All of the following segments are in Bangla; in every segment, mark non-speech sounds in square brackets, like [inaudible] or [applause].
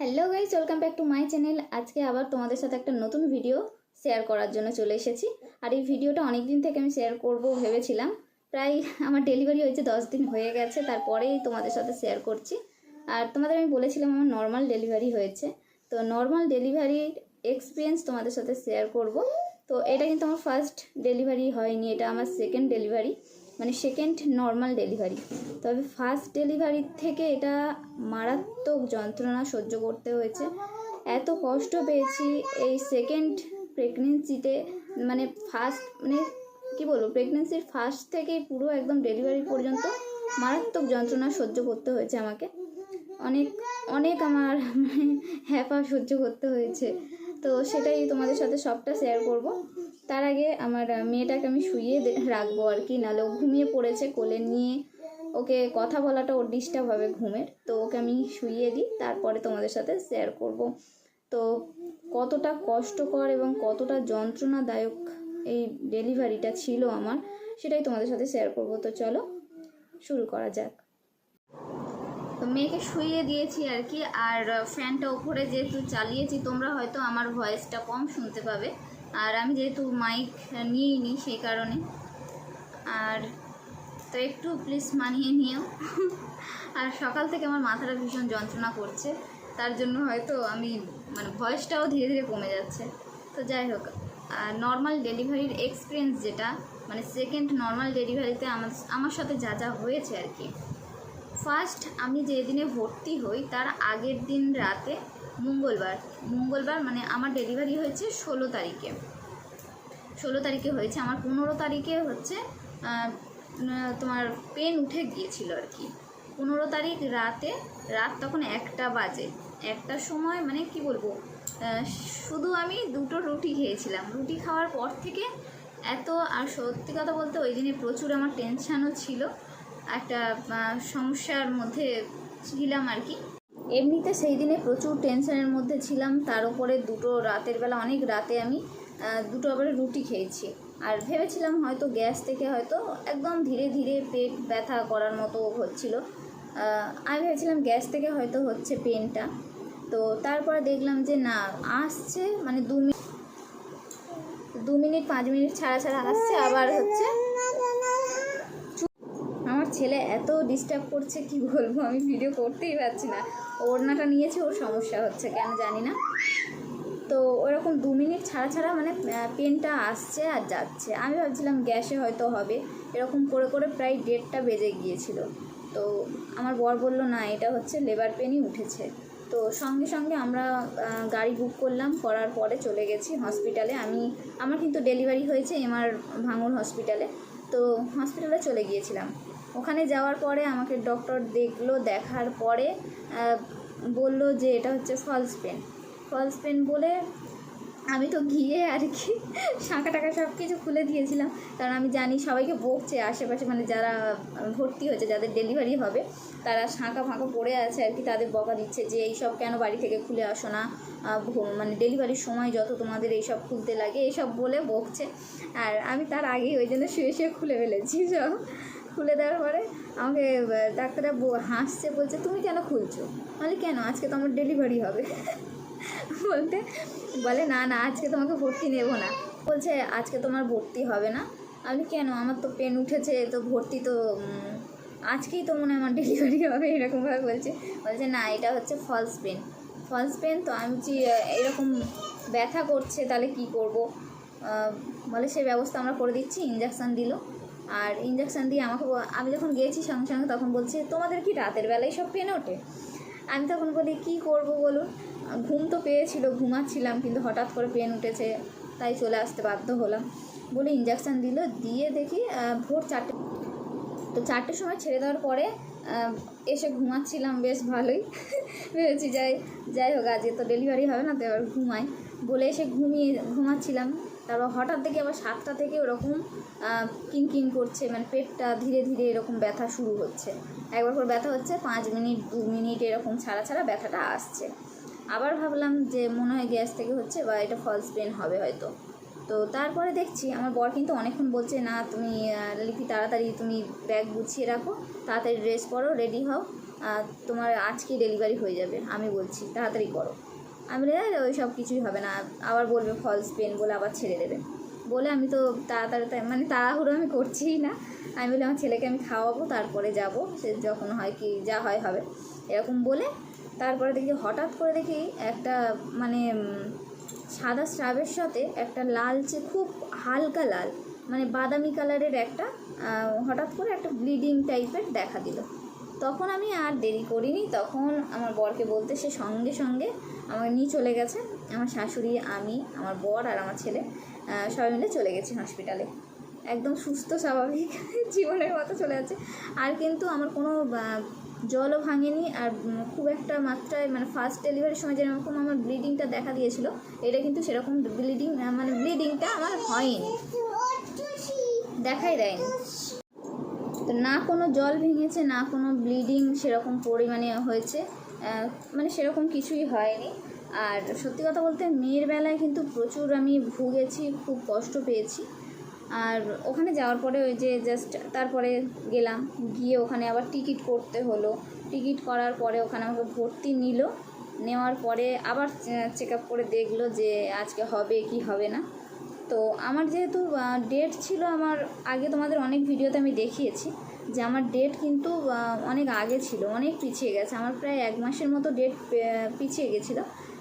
Hello guys welcome back to my channel আজকে আবার তোমাদের সাথে একটা নতুন ভিডিও শেয়ার করার জন্য চলে এসেছি। আর এই ভিডিওটা অনেক দিন থেকে আমি শেয়ার করব ভেবেছিলাম। প্রায় আমার ডেলিভারি হয়েছে দশ দিন হয়ে গেছে, তারপরেই তোমাদের সাথে শেয়ার করছি। আর তোমাদের আমি বলেছিলাম আমার নর্মাল ডেলিভারি হয়েছে। তো নর্মাল ডেলিভারির এক্সপিরিয়েন্স তোমাদের সাথে শেয়ার করব। তো এটা কিন্তু আমার ফার্স্ট ডেলিভারি হয়নি, এটা আমার সেকেন্ড ডেলিভারি মানে সেকেন্ড নর্মাল ডেলিভারি তবে ফার্স্ট ডেলিভারির থেকে এটা মারাত্মক যন্ত্রণা সহ্য করতে হয়েছে। এত কষ্ট পেয়েছি এই সেকেন্ড প্রেগনেন্সিতে মানে ফার্স্ট মানে কি বলব প্রেগনেন্সির ফার্স্ট থেকেই পুরো একদম ডেলিভারি পর্যন্ত মারাত্মক যন্ত্রণা সহ্য করতে হয়েছে আমাকে। অনেক অনেক আমার [laughs] মানে হ্যাপা সহ্য করতে হয়েছে। তো সেটাই তোমাদের সাথে সবটা শেয়ার করব। তার আগে আমার মেয়েটাকে আমি শুইয়ে দে- রাখব আর কি, নাহলে ও ঘুমিয়ে পড়েছে কোলে নিয়ে। ওকে কথা বলাটা ওর ডিস্টার্ব হবে ঘুমের, তো ওকে আমি শুইয়ে দিই, তারপরে তোমাদের সাথে শেয়ার করব। তো কতটা কষ্টকর এবং কতটা যন্ত্রণাদায়ক এই ডেলিভারিটা ছিল আমার, সেটাই তোমাদের সাথে শেয়ার করব। তো চলো, শুরু করা যাক। তো মেয়েকে শুইয়ে দিয়েছি আর কি, আর ফ্যানটা ওপরে যেহেতু চালিয়েছি, তোমরা হয়তো আমার ভয়েসটা কম শুনতে পাবে। আর আমি যেহেতু মাইক নিইনি সেই কারণে। আর তো একটু প্লিজ মানিয়ে নিও। আর সকাল থেকে আমার মাথাটা ভীষণ যন্ত্রণা করছে, তার জন্য হয়তো আমি মানে ভয়েসটাও ধীরে ধীরে কমে যাচ্ছে। তো যাই হোক, আর নর্মাল ডেলিভারির এক্সপিরিয়েন্স যেটা মানে সেকেন্ড নর্মাল ডেলিভারিতে আমার আমার সাথে যা যা হয়েছে আর কি। ফার্স্ট আমি যেদিনে ভর্তি হই, তার আগের দিন রাতে মঙ্গলবার। মঙ্গলবার মানে আমার ডেলিভারি হয়েছে ষোলো তারিখে। ষোলো তারিখে হয়েছে। আমার পনেরো তারিখে হচ্ছে তোমার পেন উঠে গিয়েছিল আর কি। পনেরো তারিখ রাতে, রাত তখন একটা বাজে। একটার সময় মানে কি বলব শুধু আমি দুটো রুটি খেয়েছিলাম। রুটি খাওয়ার পর থেকে এত, আর সত্যি কথা বলতে ওই দিনে প্রচুর আমার টেনশানও ছিল। একটা সমস্যার মধ্যে ছিলাম আর কি। এমনিতে সেই দিনে প্রচুর টেনশনের মধ্যে ছিলাম। তার উপরে দুটো রাতের বেলা, অনেক রাতে আমি দুটো আবার রুটি খেয়েছি। আর ভেবেছিলাম হয়তো গ্যাস থেকে হয়তো একদম ধীরে ধীরে পেট ব্যথা করার মতো হচ্ছিল। আমি ভেবেছিলাম গ্যাস থেকে হয়তো হচ্ছে পেনটা। তো তারপরে দেখলাম যে না, আসছে মানে দু মিনিট দু মিনিট, পাঁচ মিনিট ছাড়া ছাড়া আসছে, আবার হচ্ছে ছেলে এত ডিস্টার্ব করছে, কি বলব? আমি ভিডিও করতেই পারছি না। ওড়নাটা নিয়েছে, ওর সমস্যা হচ্ছে, কেন জানি না। তো ওরকম দু মিনিট ছাড়া ছাড়া মানে পেনটা আসছে আর যাচ্ছে। আমি ভাবছিলাম গ্যাসে হয়তো হবে। এরকম করে করে প্রায় ডেটটা বেজে গিয়েছিল। তো আমার বর বলল, না, এটা হচ্ছে লেবার পেনই উঠেছে। তো সঙ্গে সঙ্গে আমরা গাড়ি বুক করলাম, করার পরে চলে গেছি হসপিটালে আমি, আমার কিন্তু ডেলিভারি হয়েছে এমআর ভাঙুর হসপিটালে তো হসপিটালে চলে গিয়েছিলাম। ওখানে যাওয়ার পরে আমাকে ডক্টর দেখল, দেখার পরে বলল যে এটা হচ্ছে ফলস পেন ফলস পেন বলে আমি তো গিয়ে আর কি শাঁখা টাকা সব কিছু খুলে দিয়েছিলাম। কারণ আমি জানি সবাইকে বকছে আশেপাশে মানে যারা ভর্তি হয়েছে, যাদের ডেলিভারি হবে, তারা শাঁখা ফাঁকা পড়ে আছে আর কি, তাদের বকা দিচ্ছে যে এইসব কেন বাড়ি থেকে খুলে আসো না? মানে ডেলিভারির সময় যত তোমাদের এইসব খুলতে লাগে এইসব বলে বকছে। আর আমি তার আগেই ওই জন্য শুয়ে শুয়ে খুলে ফেলেছি, সব। খুলে দেওয়ার পরে আমাকে ডাক্তাররা হাসছে বলছে তুমি কেন খুলছো? বলে কেন? আজকে তো আমার ডেলিভারি হবে। [laughs] বলতে বলে না না আজকে তোমাকে ভর্তি নেব না। বলছে আজকে তোমার ভর্তি হবে না। আমি কেন? আমার তো পেন উঠেছে তো ভর্তি তো আজকেই তো মনে আমার ডেলিভারি [laughs] হবে। এরকমভাবে বলছে। বলছে না এটা হচ্ছে ফলস পেন। ফলস পেন তো আমি আহ, এরকম ব্যথা করছে তাহলে কি করব? বলে সে ব্যবস্থা আমরা করে দিচ্ছি। ইঞ্জেকশান দিল। আর ইঞ্জেকশান দিয়ে আমাকে আমি যখন গিয়েছি সঙ্গে সঙ্গে তখন বলছে, তোমাদের কি রাতের বেলায় সব পেন ওঠে? আমি তখন বলি, কি করব বলুন? ঘুম তো পেয়েছিল, ঘুমাচ্ছিলাম কিন্তু হঠাৎ করে পেন উঠেছে, তাই চলে আসতে বাধ্য হলাম। বলে ইঞ্জেকশান দিল, দিয়ে দেখি ভোর চারটে তো চারটের সময় ছেড়ে দেওয়ার পরে এসে ঘুমাচ্ছিলাম বেশ ভালোই। [laughs] ভেবেছি, যাই যাই হোক, আজকে তো ডেলিভারি হবে না, তো এবার ঘুমাই। বলে এসে ঘুমিয়ে ঘুমাচ্ছিলাম। তারপর হঠাৎ দেখি আবার সাতটা থেকে ওরকম কিন কিন করছে মানে পেটটা ধীরে ধীরে এরকম ব্যথা শুরু হচ্ছে। একবার করে ব্যথা হচ্ছে, পাঁচ মিনিট, দু মিনিট এরকম ছাড়া ছাড়া ব্যথাটা আসছে। আবার ভাবলাম যে মনে হয় গ্যাস থেকে হচ্ছে বা এটা ফলস পেন হবে হয়তো। তো তারপরে দেখছি, আমার বর কিন্তু অনেকক্ষণ বলছে, না, তুমি লিপি তাড়াতাড়ি তুমি ব্যাগ গুছিয়ে রাখো, তাড়াতাড়ি ড্রেস পরো রেডি হও তোমার আজকে ডেলিভারি হয়ে যাবে। আমি বলছি, তাড়াতাড়ি করো। আমি বলি "এই, ওই সব কিছুই হবে না। আবার বলবে ফলস পেন বলে আবার ছেড়ে দেবে। বলে আমি তো তাড়াতাড়ি মানে তাড়াহুড়ো আমি করছিই না। আমি বলি আমার ছেলেকে আমি খাওয়াবো তারপরে যাব। সে যখন হয় কি যা হয় হবে। এরকম বলে তারপরে দেখি হঠাৎ করে দেখি একটা মানে সাদা স্রাবের সাথে একটা লালচে খুব হালকা লাল মানে বাদামি কালারের একটা হঠাৎ করে একটা ব্লিডিং টাইপের দেখা দিল। তখন আমি আর দেরি করিনি। তখন আমার বরকে বলতে সে সঙ্গে সঙ্গে আমাকে নিয়ে চলে গেছে, আমার শাশুড়ি, আমি, আমার বর আর আমার ছেলে সবাই মিলে চলে গেছি হসপিটালে একদম সুস্থ, স্বাভাবিক [laughs] জীবনের মতো চলে যাচ্ছে। আর কিন্তু আমার কোনো জলও ভাঙেনি আর খুব একটা মাত্রায় মানে ফার্স্ট ডেলিভারির সময় যেরকম আমার ব্লিডিংটা দেখা দিয়েছিল, এটা কিন্তু সেরকম ব্লিডিং মানে ব্লিডিংটা আমার হয়নি। দেখাই দেয়নি। তো না কোনো জল ভেঙেছে, না কোনো ব্লিডিং সেরকম পরিমাণে হয়েছে। মানে সেরকম কিছুই হয়নি। আর সত্যি কথা বলতে মেয়ের বেলায় কিন্তু প্রচুর আমি ভুগেছি, খুব কষ্ট পেয়েছি। আর ওখানে যাওয়ার পরে ওই যে জাস্ট তারপরে গেলাম, গিয়ে ওখানে আবার টিকিট করতে হলো। টিকিট করার পরে ওখানে আমাকে ভর্তি নিল। নেওয়ার পরে আবার চেক আপ করে দেখল যে আজকে হবে কি হবে না। তো আমার যেহেতু ডেট ছিল আমার, আগে তোমাদের অনেক ভিডিওতে আমি দেখিয়েছি। যে আমার ডেট কিন্তু অনেক আগে ছিল, অনেক পিছিয়ে গেছে। আমার প্রায় এক মাসের মতো ডেট পিছিয়ে গেছিল।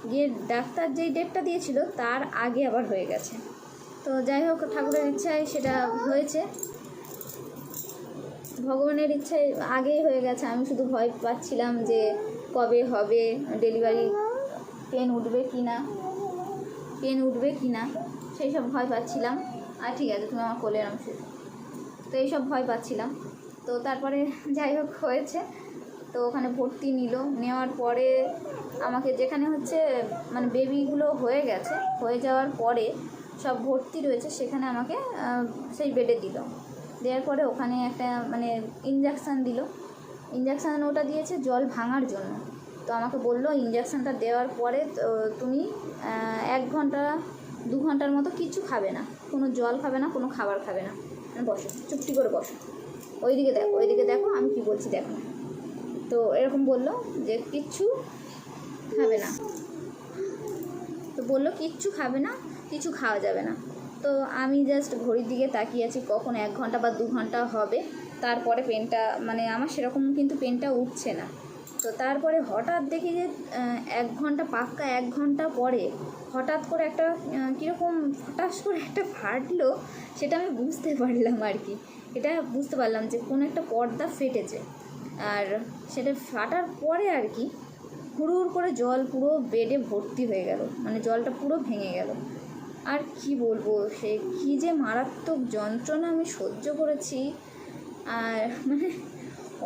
গিয়ে ডাক্তার যেই ডেটটা দিয়েছিল, তার আগে আবার হয়ে গেছে। তো যাই হোক, ঠাকুরের ইচ্ছায় সেটা হয়েছে। ভগবানের ইচ্ছায় আগেই হয়ে গেছে। আমি শুধু ভয় পাচ্ছিলাম যে কবে হবে ডেলিভারি পেন উঠবে কি না, পেন উঠবে কি না, সেই সব ভয় পাচ্ছিলাম। আর ঠিক আছে, তুমি আমার কোলে নাম শুধু তো এইসব ভয় পাচ্ছিলাম। তো তারপরে [laughs] যাই হোক হয়েছে। তো ওখানে ভর্তি নিল। নেওয়ার পরে আমাকে যেখানে হচ্ছে মানে বেবিগুলো হয়ে গেছে, হয়ে যাওয়ার পরে সব ভর্তি রয়েছে, সেখানে আমাকে সেই বেডে দিল। দেওয়ার পরে ওখানে একটা মানে ইঞ্জেকশান দিল। ইঞ্জেকশান ওটা দিয়েছে জল ভাঙার জন্য। তো আমাকে বলল ইঞ্জেকশানটা দেওয়ার পরে তুমি এক ঘণ্টা, দু ঘণ্টার মতো কিছু খাবে না। কোনো জল খাবে না, কোনো খাবার খাবে না। বসো, চুপটি করে বসো। ওইদিকে দেখো ওইদিকে দেখো, আমি কি বলছি দেখো। তো এরকম বলল যে কিচ্ছু খাবে না। তো বলল, কিচ্ছু খাবে না, কিছু খাওয়া যাবে না। তো আমি জাস্ট ঘড়ির দিকে তাকিয়ে আছি, কখন এক ঘণ্টা বা দু ঘণ্টা হবে। তারপরে পেনটা মানে আমার সেরকম কিন্তু পেনটা উঠছে না। তো তারপরে হঠাৎ দেখি যে এক ঘণ্টা পাক্কা এক ঘণ্টা পরে হঠাৎ করে একটা কীরকম হঠাৎ করে একটা ফাটলো, সেটা আমি বুঝতে পারলাম আর কি। এটা বুঝতে পারলাম যে কোনো একটা পর্দা ফেটেছে। আর সেটা ফাটার পরে আর কি হুড়ুর করে জল পুরো বেডে ভর্তি হয়ে গেল। মানে জলটা পুরো ভেঙে গেল। আর কি বলব, সে কি যে মারাত্মক যন্ত্রণা আমি সহ্য করেছি। আর মানে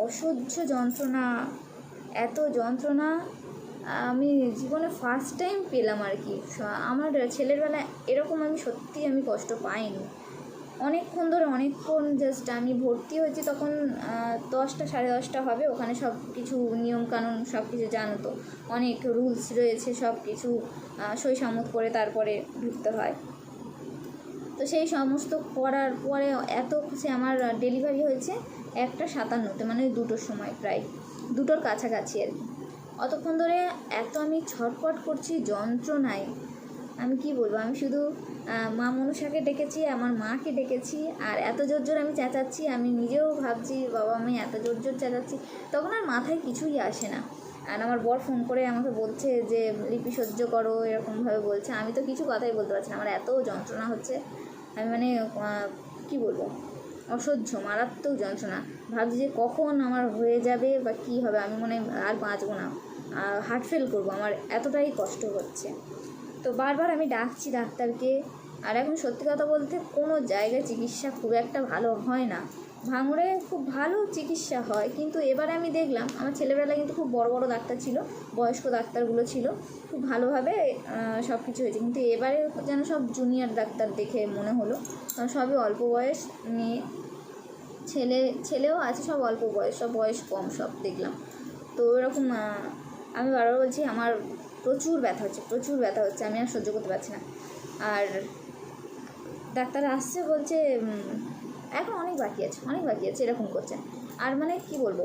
অসহ্য যন্ত্রণা এত যন্ত্রণা, আমি জীবনে ফার্স্ট টাইম পেলাম আর কি। আমার ছেলের বেলায় এরকম আমি সত্যি আমি কষ্ট পাইনি। অনেকক্ষণ ধরে, অনেকক্ষণ জাস্ট আমি ভর্তি হয়েছি তখন দশটা, সাড়ে দশটা হবে, ওখানে সব কিছু নিয়মকানুন সব কিছু জানো তো। অনেক রুলস রয়েছে সব কিছু সই সম্মত করে তারপরে ঢুকতে হয়। তো সেই সমস্ত করার পরে এত সে আমার ডেলিভারি হয়েছে একটা সাতান্নতে মানে দুটোর সময় প্রায়। দুটোর কাছাকাছি আর কি। অতক্ষণ ধরে এত আমি ছটপট করছি, যন্ত্রণায়। আমি কি বলব? আমি শুধু মা মনসাকে ডেকেছি, আমার মাকে ডেকেছি, আর এত জোর জোর আমি চেঁচাচ্ছি, আমি নিজেও ভাবছি, বাবা আমি এত জোর জোর চেঁচাচ্ছি, তখন আর মাথায় কিছুই আসে না। আর আমার বর ফোন করে আমাকে বলছে যে, লিপি সহ্য করো, এরকমভাবে বলছে। আমি তো কিছু কথাই বলতে পারছি না, আমার এত যন্ত্রণা হচ্ছে। আমি মানে কি বলব? অসহ্য, মারাত্মক যন্ত্রণা। ভাবছি যে কখন আমার হয়ে যাবে বা কী হবে, আমি মনে আর বাঁচবো না। হার্ট ফেল করব, আমার এতটাই কষ্ট হচ্ছে। তো বারবার আমি ডাকছি ডাক্তারকে, আর এখন সত্যি কথা বলতে কোনো জায়গায় চিকিৎসা খুব একটা ভালো হয় না। ভাঙড়ে খুব ভালো চিকিৎসা হয়, কিন্তু এবারে আমি দেখলাম, আমার ছেলেবেলায় কিন্তু খুব বড় বড় ডাক্তার ছিল, বয়স্ক ডাক্তারগুলো ছিল, খুব ভালোভাবে সব কিছু হয়েছে। কিন্তু এবারে যেন সব জুনিয়র ডাক্তার দেখে মনে হলো, কারণ সবই অল্প বয়স মেয়ে ছেলে, ছেলেও আছে, সব অল্প বয়স, সব বয়স কম সব দেখলাম। তো এরকম আমি বারবার বলছি, আমার প্রচুর ব্যথা হচ্ছে, প্রচুর ব্যথা হচ্ছে, আমি আর সহ্য করতে পারছি না। আর ডাক্তার আসছে, বলছে এখন অনেক বাকি আছে, অনেক বাকি আছে, এরকম করছে। আর মানে কি বলব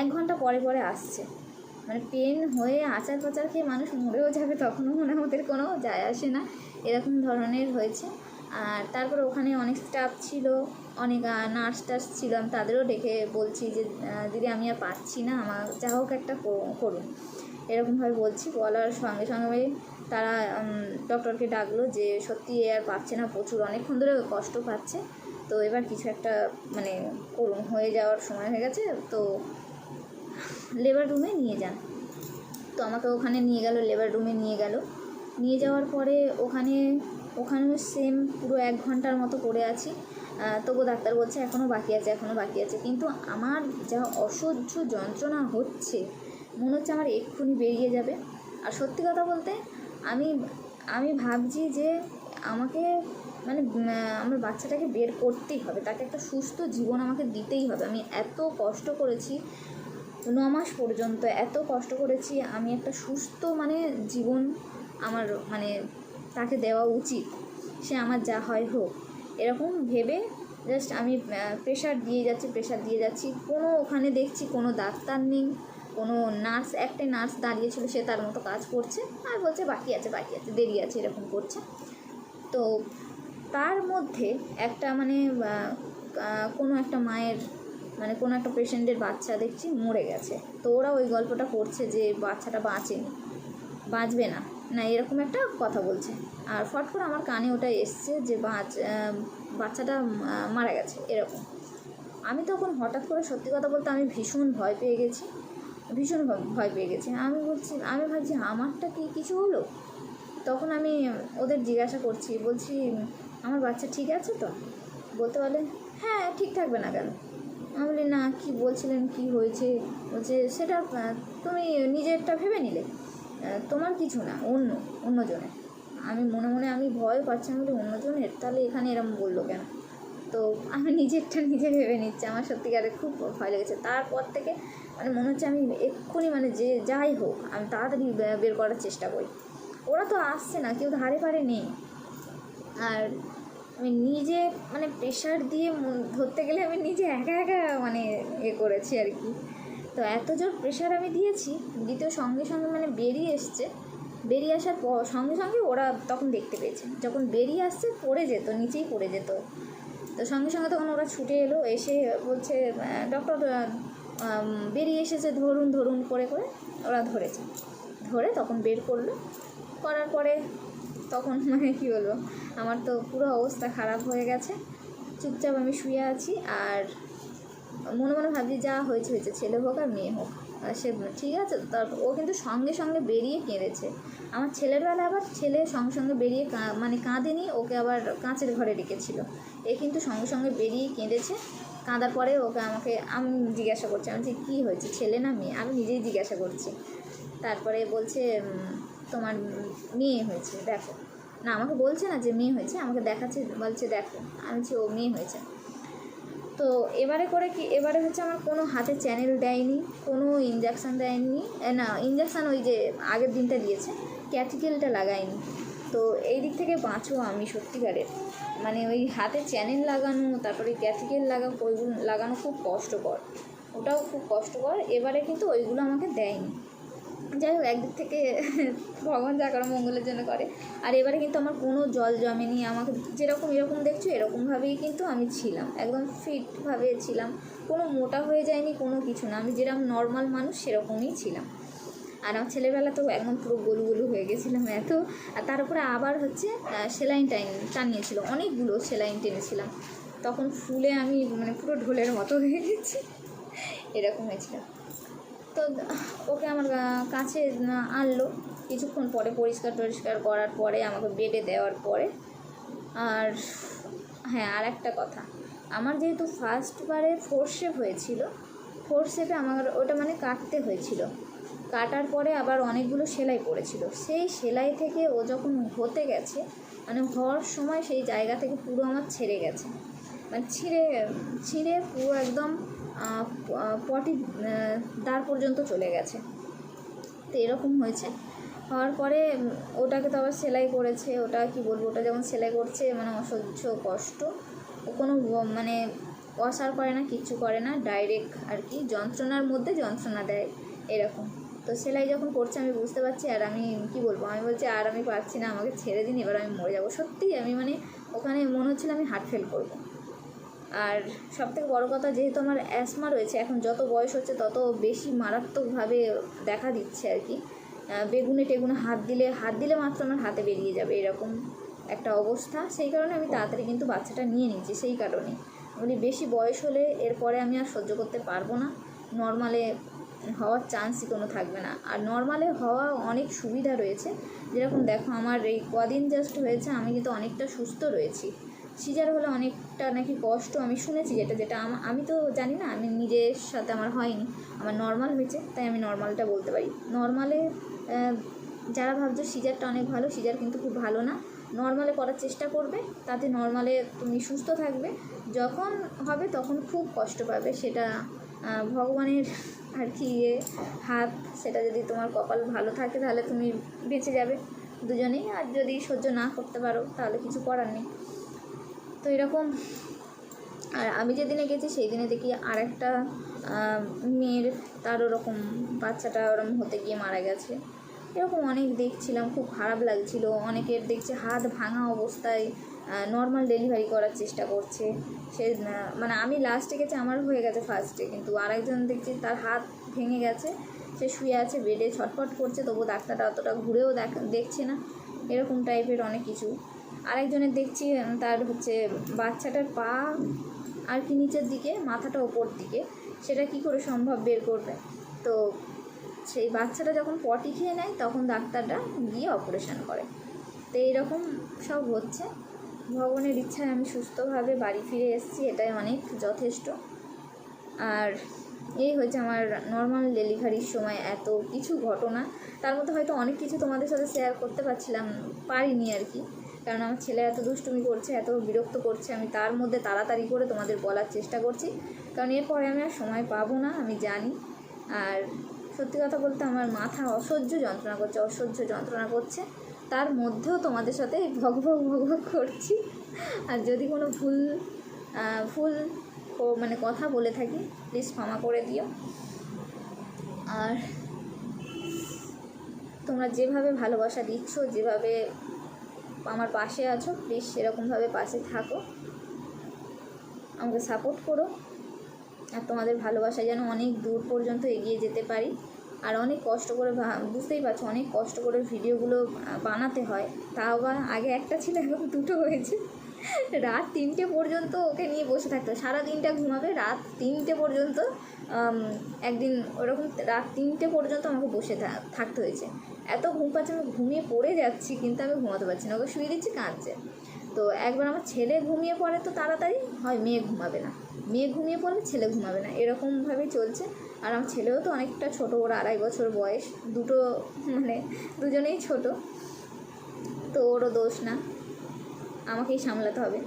এক ঘণ্টা পরে পরে আসছে। মানে পেন হয়ে আচার পাচার খেয়ে মানুষ মরেও যাবে, তখনও মনে ওদের কোনো যায় আসে না, এরকম ধরনের হয়েছে। আর তারপরে ওখানে অনেক স্টাফ ছিল অনেক নার্স টার্স ছিলাম, তাদেরও ডেকে বলছি যে দিদি, আমি আর পাচ্ছি না, আমার যা হোক একটা করুন। এরকমভাবে বলছি, বলার সঙ্গে সঙ্গে তারা ডক্টরকে ডাকলো যে, সত্যি এ আর পাচ্ছে না, প্রচুর, অনেকক্ষণ ধরে কষ্ট পাচ্ছে। তো এবার কিছু একটা মানে করুন, হয়ে যাওয়ার সময় হয়ে গেছে, তো লেবার রুমে নিয়ে যান। তো আমাকে ওখানে নিয়ে গেল লেবার রুমে নিয়ে গেল। নিয়ে যাওয়ার পরে ওখানে ওখানেও সেম পুরো এক ঘণ্টার মতো পড়ে আছি। তবু ডাক্তার বলছে এখনও বাকি আছে এখনও বাকি আছে। কিন্তু আমার যা অসহ্য যন্ত্রণা হচ্ছে, মনে হচ্ছে আমার এক্ষুনি বেরিয়ে যাবে। আর সত্যি কথা বলতে, আমি আমি ভাবছি যে আমাকে মানে আমার বাচ্চাটাকে বের করতেই হবে। তাকে একটা সুস্থ জীবন আমাকে দিতেই হবে। আমি এত কষ্ট করেছি, ন মাস পর্যন্ত এত কষ্ট করেছি, আমি একটা সুস্থ মানে জীবন আমার মানে তাকে দেওয়া উচিত। সে আমার যা হয় হোক। এরকম ভেবে জাস্ট আমি প্রেশার দিয়ে যাচ্ছি প্রেশার দিয়ে যাচ্ছি। কোনো ওখানে দেখছি কোনো ডাক্তার নেই, কোনো নার্স একটাই নার্স দাঁড়িয়েছিল সে তার মতো কাজ করছে। আর বলছে, বাকি আছে বাকি আছে, দেরি আছে, এরকম করছে। তো তার মধ্যে একটা মানে কোনো একটা মায়ের মানে কোনো একটা পেশেন্টের বাচ্চা দেখছি মরে গেছে। তো ওরা ওই গল্পটা করছে যে বাচ্চাটা বাঁচেনি। বাঁচবে না। না, এরকম একটা কথা বলছে। আর ফট করে আমার কানে ওটা এসছে যে বাচ্চাটা মারা গেছে, এরকম। আমি তখন হঠাৎ করে সত্যি কথা বলতে আমি ভীষণ ভয় পেয়ে গেছি, ভীষণ ভয় পেয়ে গেছি। আমি বলছি, আমি ভাবছি, আমারটা কি কিছু হলো? তখন আমি ওদের জিজ্ঞাসা করছি, বলছি, আমার বাচ্চা ঠিক আছে তো? বলতে বলে হ্যাঁ ঠিক থাকবে না কেন? আমি বলি, না, কি বলছিলেন, কি হয়েছে? বলছে, সেটা তুমি নিজেরটা ভেবে নিলে। তোমার কিছু না, অন্য, অন্যজনের। আমি মনে মনে আমি ভয় পাচ্ছি, আমি অন্যজনের? তাহলে এখানে এরম বলল কেন? তো আমি নিজেরটা নিজে ভেবে নিচ্ছি, আমার সত্যিকারে খুব ভয় লেগেছে। তারপর থেকে মানে মনে হচ্ছে আমি এক্ষুনি মানে যে যাই হোক, আমি তাড়াতাড়ি বের করার চেষ্টা করি। ওরা তো আসছে না, কেউ ধারে পারে নেই। আর আমি নিজে মানে প্রেশার দিয়ে ধরতে গেলে আমি নিজে একা একা মানে এ করেছি আর কি। তো এত জোর প্রেশার আমি দিয়েছি, দ্বিতীয় সঙ্গে সঙ্গে মানে বেরিয়ে এসছে। বেরিয়ে আসার পর, সঙ্গে সঙ্গে ওরা তখন দেখতে পেয়েছে। যখন বেরিয়ে আসছে, পড়ে যেত, নিচেই পড়ে যেত। তো সঙ্গে সঙ্গে তখন ওরা ছুটে এলো, এসে বলছে ডক্টর বেরিয়ে এসেছে, ধরুন ধরুন, করে করে ওরা ধরেছে। ধরে তখন বের করল। করার পরে তখন [laughs] মানে কী বলব, আমার তো পুরো অবস্থা খারাপ হয়ে গেছে। চুপচাপ আমি শুয়ে আছি, আর মনে মনে ভাবছি যা হয়েছে হয়েছে, ছেলে হোক আর মেয়ে হোক। সে ঠিক আছে তারপর ও কিন্তু সঙ্গে সঙ্গে বেরিয়ে কেঁদেছে। আমার ছেলের বেলা আবার ছেলে সঙ্গে সঙ্গে বেরিয়ে মানে কাঁদেনি, ওকে আবার কাঁচের ঘরে রেখেছিল এ কিন্তু সঙ্গে সঙ্গে বেরিয়ে কেঁদেছে। কাঁদার পরে ওকে আমাকে, আমি জিজ্ঞাসা করছি, আমি যে কী হয়েছে, ছেলে না মেয়ে? আমি নিজেই জিজ্ঞাসা করছি। তারপরে বলছে তোমার মেয়ে হয়েছে, দেখো। না, আমাকে বলছে না যে মেয়ে হয়েছে, আমাকে দেখাচ্ছে, বলছে, দেখো। আমি ও মেয়ে হয়েছে। তো এবারে করে কি, এবারে হচ্ছে আমার কোনো হাতে চ্যানেল দেয়নি, কোনো ইঞ্জেকশান দেয়নি না ইঞ্জেকশান ওই যে আগের দিনটা দিয়েছে ক্যাটিকেলটা লাগায়নি তো এই দিক থেকে বাঁচো আমি সত্যিকারের। মানে ওই হাতে চ্যানেল লাগানো, তারপরে ক্যাটিকেল লাগা ওইগুলো লাগানো খুব কষ্টকর। ওটাও খুব কষ্টকর। এবারে কিন্তু ওইগুলো আমাকে দেয়নি। যাই হোক, একদিক থেকে [laughs] ভগবান যা করে মঙ্গলের জন্য করে। আর এবারে কিন্তু আমার কোনো জল জমেনি, আমাকে যেরকম এরকম দেখছ, এরকমভাবেই কিন্তু আমি ছিলাম। একদম ফিটভাবে ছিলাম। কোনো মোটা হয়ে যায়নি, কোনো কিছু না। আমি যেরকম নর্মাল মানুষ, সেরকমই ছিলাম। আর আমার ছেলেবেলা তো একদম পুরো গলু গলু হয়ে গেছিলাম এত। আর তার উপরে আবার হচ্ছে সেলাইন টাইন টানিয়েছিল। অনেকগুলো সেলাইন টেনেছিলাম। তখন ফুলে আমি মানে পুরো ঢোলের মতো হয়ে গেছি। এরকম হয়েছিল। তো ওকে আমার কাছে আনলো। কিছুক্ষণ পরে পরিষ্কার টরিষ্কার করার পরে, আমাকে বেডে দেওয়ার পরে। আর হ্যাঁ আর একটা কথা। আমার যেহেতু ফার্স্টবারে ফোর শেপ হয়েছিল ফোর শেপে আমার ওটা মানে কাটতে হয়েছিল। কাটার পরে আবার অনেকগুলো সেলাই পড়েছিল। সেই সেলাই থেকে ও যখন হতে গেছে মানে হওয়ার সময় সেই জায়গা থেকে পুরো আমার ছেড়ে গেছে। মানে ছিঁড়ে ছিঁড়ে পুরো একদম পটি দাঁড় পর্যন্ত চলে গেছে। তো এরকম হয়েছে। হওয়ার পরে ওটাকে তো আবার সেলাই করেছে। ওটা কি বলব? ওটা যেমন সেলাই করছে মানে অসহ্য কষ্ট। ও কোনো মানে কষার করে না, কিচ্ছু করে না। ডাইরেক্ট আর কি, যন্ত্রণার মধ্যে যন্ত্রণা দেয় এরকম। তো সেলাই যখন করছে, আমি বুঝতে পারছি, আর আমি কি বলব? আমি বলছি, আর আমি পারছি না, আমাকে ছেড়ে দিন, এবার আমি মরে যাব। সত্যিই আমি মানে ওখানে মনে হচ্ছিল আমি হার্ট ফেল করব। আর সব থেকে বড়ো কথা, যেহেতু আমার অ্যাসমা রয়েছে, এখন যত বয়স হচ্ছে তত বেশি মারাত্মকভাবে দেখা দিচ্ছে আর কি। বেগুনে টেগুনে হাত দিলে হাত দিলে মাত্র আমার হাতে বেরিয়ে যাবে এরকম একটা অবস্থা। সেই কারণে আমি তাড়াতাড়ি কিন্তু বাচ্চাটা নিয়ে নিচ্ছি, সেই কারণে। বলি, বেশি বয়স হলে এরপরে আমি আর সহ্য করতে পারব না। নর্মালে হওয়ার চান্সই কোনো থাকবে না। আর নর্মালে হওয়া অনেক সুবিধা রয়েছে। যেরকম দেখো, আমার এই কদিন জাস্ট হয়েছে, আমি কিন্তু অনেকটা সুস্থ রয়েছি। সিজার হলে অনেকটা নাকি কষ্ট আমি শুনেছি যেটা যেটা আমি তো জানি না, আমি নিজের সাথে আমার হয়নি। আমার নর্মাল হয়েছে, তাই আমি নর্মালটা বলতে পারি। নর্মালে যারা ভাবছ সিজারটা অনেক ভালো, সিজার কিন্তু খুব ভালো না নর্মালে করার চেষ্টা করবে, তাতে নর্মালে তুমি সুস্থ থাকবে। যখন হবে তখন খুব কষ্ট পাবে, সেটা ভগবানের আর কি ইয়ে হাত, সেটা যদি তোমার কপাল ভালো থাকে তাহলে তুমি বেঁচে যাবে দুজনেই, আর যদি সহ্য না করতে পারো তাহলে কিছু করার নেই। তো এরকম। আর আমি যেদিনে গেছি সেই দিনে দেখি আর একটা মেয়ের তার ওরকম বাচ্চাটা ওরকম হতে গিয়ে মারা গেছে। এরকম অনেক দেখছিলাম, খুব খারাপ লাগছিল। অনেকের দেখছে হাত ভাঙা অবস্থায় নর্মাল ডেলিভারি করার চেষ্টা করছে। সে মানে আমি লাস্টে গেছি, আমার হয়ে গেছে ফার্স্টে কিন্তু আরেকজন দেখছি তার হাত ভেঙে গেছে। সে শুয়ে আছে, বেডে ছটফট করছে, তবু ডাক্তারটা অতটা ঘুরেও দেখ, দেখছে না। এরকম টাইপের অনেক কিছু। আরেকজনের দেখছি তার হচ্ছে বাচ্চাটার পা আর কি নিচের দিকে, মাথাটা ওপর দিকে। সেটা কি করে সম্ভব বের করবে? তো সেই বাচ্চাটা যখন পটি খেয়ে নেয়, তখন ডাক্তাররা গিয়ে অপারেশন করে। তো এইরকম সব হচ্ছে। ভগবানের ইচ্ছায় আমি সুস্থভাবে বাড়ি ফিরে এসেছি, এটাই অনেক যথেষ্ট। আর এই হচ্ছে আমার নর্মাল ডেলিভারির সময় এত কিছু ঘটনা। তার মধ্যে হয়তো অনেক কিছু তোমাদের সাথে শেয়ার করতে পারছিলাম, পারিনি আর কি। কারণ আমার ছেলে এত দুষ্টুমি করছে, এত বিরক্ত করছে, আমি তার মধ্যে তাড়াতাড়ি করে তোমাদের বলার চেষ্টা করছি। কারণ এরপরে আমি আর সময় পাবো না, আমি জানি। আর সত্যি কথা বলতে আমার মাথা অসহ্য যন্ত্রণা করছে, অসহ্য যন্ত্রণা করছে। তার মধ্যেও তোমাদের সাথে ভগ ভগ ভগ করছি। আর যদি কোনো ভুল ভুল মানে কথা বলে থাকি প্লিজ ক্ষমা করে দিও। আর তোমরা যেভাবে ভালোবাসা দিচ্ছ, যেভাবে আমার পাশে আছো, প্লিজ সেরকমভাবে পাশে থাকো। আমাকে সাপোর্ট করো। আর তোমাদের ভালোবাসা যেন অনেক দূর পর্যন্ত এগিয়ে যেতে পারি। আর অনেক কষ্ট করে বুঝতেই পারছ, অনেক কষ্ট করে ভিডিওগুলো বানাতে হয়। তাও বা আগে একটা ছিল, এখন দুটো হয়েছে। রাত তিনটে পর্যন্ত ওকে নিয়ে বসে থাকতে। সারা দিনটা ঘুমাবে, রাত তিনটে পর্যন্ত একদিন ওরকম রাত তিনটে পর্যন্ত আমাকে বসে থাকতে হয়েছে। এত ঘুম পাচ্ছে, আমি ঘুমিয়ে পড়ে যাচ্ছি, কিন্তু আমি ঘুমাতে পারছি না। ওকে শুয়ে দিচ্ছি, কাঁদছে। তো একবার আমার ছেলে ঘুমিয়ে পড়ে তো তাড়াতাড়ি, হয় মেয়ে ঘুমাবে না। মেয়ে ঘুমিয়ে পড়লে ছেলে ঘুমাবে না। এরকমভাবেই চলছে। আর আমার ছেলেও তো অনেকটা ছোট, ওর আড়াই বছর বয়স। দুটো মানে দুজনেই ছোট। তো ওরও দোষ না। আমাকেই সামলাতে হবে।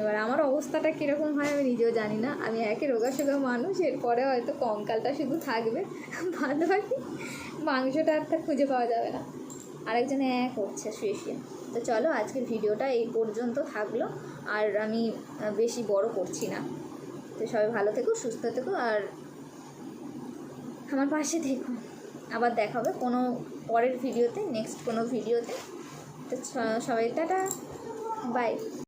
এবার আমার অবস্থাটা কীরকম হয় আমি নিজেও জানি না। আমি একে রোগা সোগা মানুষ, এরপরে হয়তো কঙ্কালটা শুধু থাকবে। বাদ বাকি মাংসটা আর খুঁজে পাওয়া যাবে না। আরেকজনে এক হচ্ছে শুয়ে শুয়ে তো চলো, আজকের ভিডিওটা এই পর্যন্ত থাকল। আর আমি বেশি বড় করছি না। তো সবাই ভালো থেকো, সুস্থ থেকো, আর আমার পাশে থেকো। আবার দেখা হবে কোনো পরের ভিডিওতে নেক্সট কোনো ভিডিওতে। তো সবাই, টাটা। বাই